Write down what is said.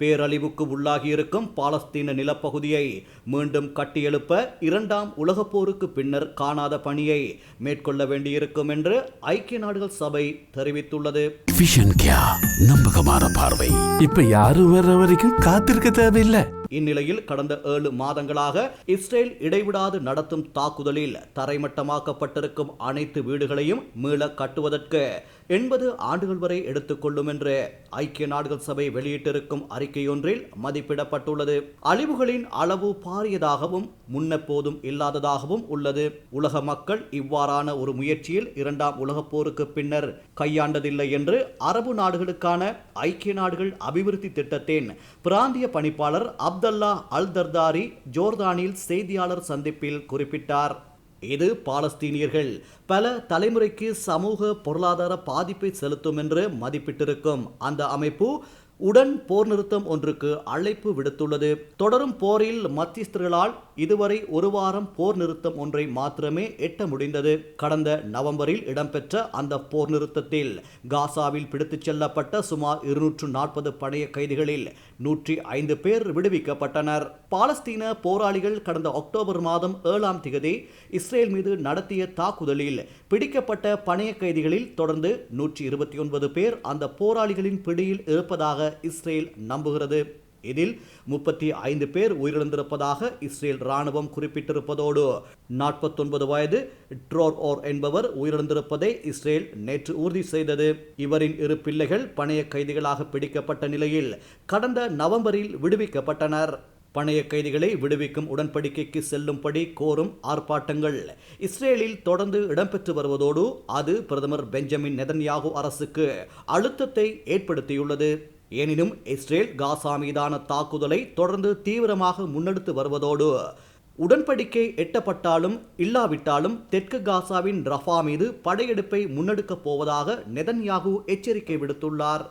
பேரழிவுக்கு உள்ளாகியிருக்கும் பாலஸ்தீன நிலப்பகுதியை மீண்டும் கட்டியெழுப்ப இரண்டாம் உலகப் போருக்கு பின்னர் காணாத பணியை மேற்கொள்ள வேண்டியிருக்கும் என்று ஐக்கிய நாடுகள் சபை தெரிவித்துள்ளது. நம்பகமான பார்வை. இப்ப யாரும் வர்ற வரைக்கும் காத்திருக்க தேவையில்லை. இந்நிலையில் கடந்த ஏழு மாதங்களாக இஸ்ரேல் இடைவிடாது நடத்தும் தாக்குதலில் தரைமட்டமாக்கப்பட்டிருக்கும் அனைத்து வீடுகளையும் மீள கட்டுவதற்கு எண்பது ஆண்டுகள் வரை எடுத்துக்கொள்ளும் என்று ஐக்கிய நாடுகள் சபை வெளியிட்டிருக்கும் அறிக்கையொன்றில் மதிப்பிடப்பட்டுள்ளது. அழிவுகளின் அளவு பாரியதாகவும் முன்னெப்போதும் இல்லாததாகவும் உள்ளது. உலக மக்கள் இவ்வாறான ஒரு முயற்சியில் இரண்டாம் உலகப் போருக்கு பின்னர் கையாண்டதில்லை என்று அரபு நாடுகளுக்கான ஐக்கிய நாடுகள் அபிவிருத்தி திட்டத்தின் பிராந்திய பணிப்பாளர் அப்தல்லா அல் தர்தாரி ஜோர்தானில் செய்தியாளர் சந்திப்பில் குறிப்பிட்டார். இது பாலஸ்தீனியர்கள். பல தலைமுறைக்கு சமூக பொருளாதார பாதிப்பை செலுத்தும் என்று மதிப்பிட்டிருக்கும் அந்த அமைப்பு உடன் போர் நிறுத்தம் ஒன்றுக்கு அழைப்பு விடுத்துள்ளது. தொடரும் போரில் மத்தியஸ்தர்களால் இதுவரை ஒரு வாரம் போர் நிறுத்தம் ஒன்றை மாத்திரமே எட்ட முடிந்தது. கடந்த நவம்பரில் இடம்பெற்ற அந்த போர் நிறுத்தத்தில் காசாவில் பிடித்துச் செல்லப்பட்ட சுமார் இருநூற்று நாற்பது பழைய கைதிகளில் நூற்றி ஐந்து பேர் விடுவிக்கப்பட்டனர். பாலஸ்தீன போராளிகள் கடந்த அக்டோபர் மாதம் ஏழாம் திகதி இஸ்ரேல் மீது நடத்திய தாக்குதலில் பிடிக்கப்பட்ட பணைய கைதிகளில் தொடர்ந்து நூற்றி இருபத்தி ஒன்பது பேர் அந்த போராளிகளின் பிடியில் இருப்பதாக இஸ்ரேல் நம்புகிறது. இதில் முப்பத்தி ஐந்து பேர் உயிரிழந்திருப்பதாக இஸ்ரேல் ராணுவம் குறிப்பிட்டிருப்பதோடு நாற்பத்தொன்பது வயது ட்ரோர் ஓர் என்பவர் உயிரிழந்திருப்பதை இஸ்ரேல் நேற்று உறுதி செய்தது. இவரின் இரு பிள்ளைகள் பணைய கைதிகளாக பிடிக்கப்பட்ட நிலையில் கடந்த நவம்பரில் விடுவிக்கப்பட்டனர். பணைய கைதிகளை விடுவிக்கும் உடன்படிக்கைக்கு செல்லும்படி கோரும் ஆர்ப்பாட்டங்கள் இஸ்ரேலில் தொடர்ந்து இடம்பெற்று வருவதோடு அது பிரதமர் பெஞ்சமின் நெதன்யாகு அரசுக்கு அழுத்தத்தை ஏற்படுத்தியுள்ளது. எனினும் இஸ்ரேல் காசா மீதான தாக்குதலை தொடர்ந்து தீவிரமாக முன்னெடுத்து வருவதோடு உடன்படிக்கை எட்டப்பட்டாலும் இல்லாவிட்டாலும் தெற்கு காசாவின் ரஃபா மீது படையெடுப்பை முன்னெடுக்கப் போவதாக நெதன்யாகு எச்சரிக்கை விடுத்துள்ளார்.